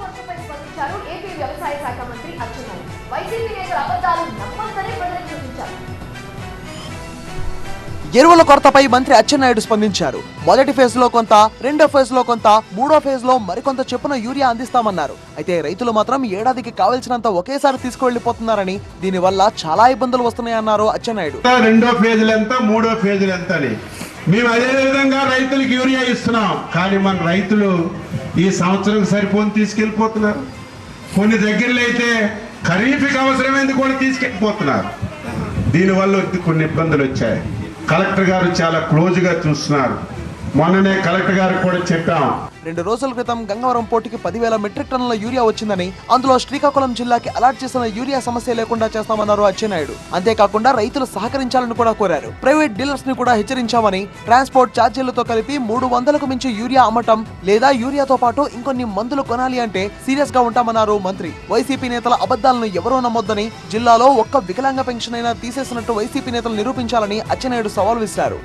కొరతపై స్పందించారు. ఏపీ వ్యవసాయ శాఖ మంత్రి అచ్చెన్నాయుడు. వైసీపీ నేతల అబద్ధాలు నమ్మొద్దనే ప్రజలకు చూపించారు. ఎరువుల కొరతపై మంత్రి అచ్చెన్నాయుడు స్పందించారు. మొదటి ఫేజ్లో కొంత రెండో ఫేజ్లో కొంత మూడో ఫేజ్లో మరికొంత చొప్పున యూరియా అందిస్తామన్నారు. అయితే రైతులు మాత్రం ఏడాదికి కావలసినంత ఒకేసారి తీసుకువెళ్ళిపోతున్నారని దీనివల్ల చాలా ఇబ్బందులు వస్తున్నాయన్నారు అచ్చెన్నాయుడు. రెండో ఫేజులు ఎంత మూడో ఫేజులు ఎంత అని. మేము అదే విధంగా రైతులకు యూరియా ఇస్తున్నాం. కానీ మన రైతులు ఈ సంవత్సరం సరిపోని తీసుకెళ్ళిపోతున్నారు. కొన్ని దగ్గరలో అయితే ఖరీఫ్కి అవసరమైంది కూడా తీసుకెళ్ళిపోతున్నారు. దీనివల్ల కొన్ని ఇబ్బందులు వచ్చాయి. కలెక్టర్ గారు చాలా క్లోజ్గా చూస్తున్నారు. మొన్ననే కలెక్టర్ గారికి కూడా చెప్పాం. రెండు రోజుల క్రితం గంగవరం పోర్టుకి పదివేల మెట్రిక్ టన్నుల యూరియా వచ్చిందని అందులో శ్రీకాకుళం జిల్లాకి అలాట్ చేసిన యూరియా సమస్య లేకుండా చేస్తామన్నారు అచ్చెన్నాయుడు. అంతేకాకుండా రైతులు సహకరించాలని కూడా కోరారు. ప్రైవేట్ డీలర్స్ని కూడా హెచ్చరించామని ట్రాన్స్పోర్ట్ ఛార్జీలతో కలిపి మూడు వందలకు మించి యూరియా అమ్మటం లేదా యూరియాతో పాటు ఇంకొన్ని మందులు కొనాలి అంటే సీరియస్గా ఉంటామన్నారు మంత్రి. వైసీపీ నేతల అబద్ధాలను ఎవరూ నమ్మొద్దని జిల్లాలో ఒక్క వికలాంగ పెన్షన్ అయినా తీసేసినట్టు వైసీపీ నేతలు నిరూపించాలని అచ్చెన్నాయుడు సవాల్ విసిరారు.